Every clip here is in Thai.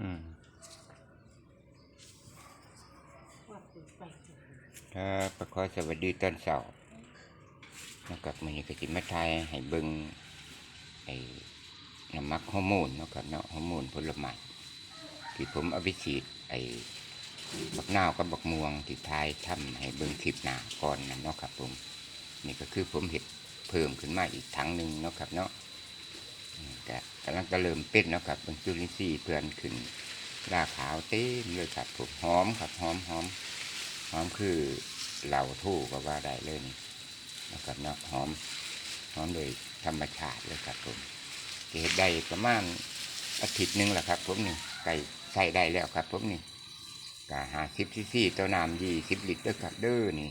อืมว่าปิดไปจ้ะครับประขอสวัสดีตอนเสาร์นะครับมื้อนี้ก็สิมาทายให้เบิ่งไอ้น้ำมักฮอร์โมนนาะครับเนาะฮอร์โมนผลไม้ที่ผมเอาไปฉีดไอ้บักนาวกับบักม่วงที่ทายทำให้เบิ่งคลิปหนาก่อนนั่นเนาะครับผมนี่ก็คือผมเห็ดเพิ่มขึ้นมาอีกถังหนึ่งเนาะครับเนาะำลังจะเริ่มเป็นเนาะครับเป็นจุลินทรีย์เพื่อนขึ้นรากขาวเต็มเลยครับผมหอมครับหอมหอมหอมคือเหล่าทู่ก็ว่าได้เลยนี่นะครับเนาะหอมหอมโดยธรรมชาติเลยครับผมเห็ดได้ประมาณอาทิตย์หนึ่งแหละครับผมนี่ไก่ใส่ได้แล้วครับผมนี่กะหาสิบซีซีตัวน้ำยี่สิบลิตรเด้อครับเด้อนี่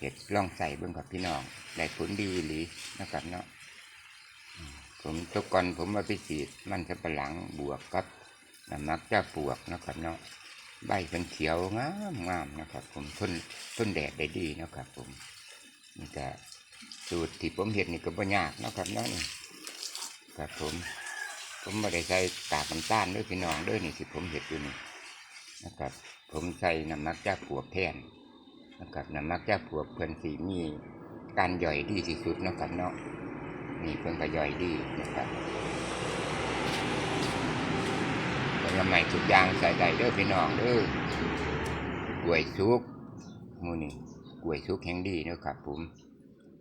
เห็ดล่องใส่เบิ่งกับพี่น้องได้ผลดีหรือนะครับเนาะ ผมตกก่อนผมมาไปฉีดมันจะปะหลังบวกกับนมักจ้าปวกนะครับเนาะใบเป็นเขียวงามงามนะครับ ผมทนทนแดดได้ดีนะครับ ผมนี่ก็สูตรที่ผมเห็ดนี่ก็บ่ยากนะครับเนาะนี่ครับผมผมไม่ได้ใส่กากน้ำตาลด้วยพี่น้องด้วยนี่ที่ผมเห็ดอยู่นี่นะครับ ผมใส่น้ำมักจ้าปวกแทนนะครับน้ำมักจะผัวเพื่อนสีมีการย่อยดีที่สุดนะครับเนาะ นี่เพื่อนก็ย่อยดีนะครับผลไม้ทุกอย่างใส่ได้เด้อพี่น้องเด้อกล้วยสุกมูนี่กล้วยสุกแห่งดีนะครับผม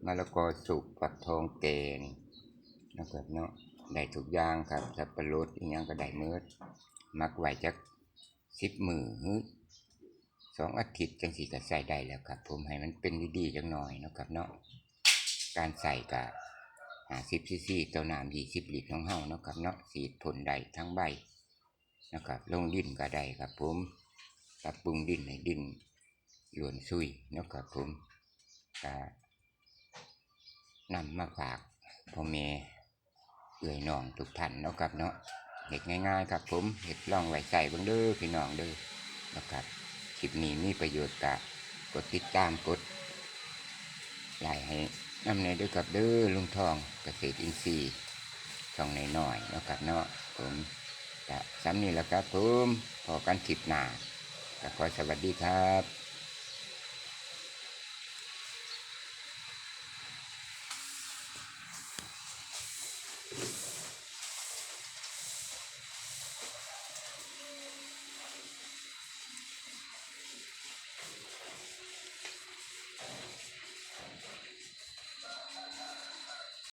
มะละกอสุกปักทองแกนนะครับเนาะได้ทุกอย่างครับสับปะรดอีกอย่างก็ได้เมือมักไว้จักสิบมือสองอาทิตย์จังสีก็ใส่ได้แล้วครับ ผมให้มันเป็นดีๆจังหน่อยนะครับเนาะการใส่กับ หาสิบซีซีเต้าน้ำยี่สิบลิตรของเฮาเนาะครับเนาะสีดผลได้ทั้งใบนะครับลงดินก็ได้ครับผมปรับปรุงดินให้ดินหยวนซุยนะครับผมก็นำมาฝากพ่อแม่เอื่อยน้องทุกท่านนะครับเนาะเห็ดง่ายๆครับผมเห็ดล่องไว้ใส่บิ่งเด้อพี่น้องเด้อนะครับคลิปนี้มีประโยชน์กะกดติดตามกดไลค์ให้ น้ำในด้วยกับเด้อลุงทองเกษตรอินทรีย์ช่องในหน่อยๆเนาะครับเนาะผมจะซ้ำนี่แหล้วครับผมพอกันคลิดหนาขอสวัสดีครับ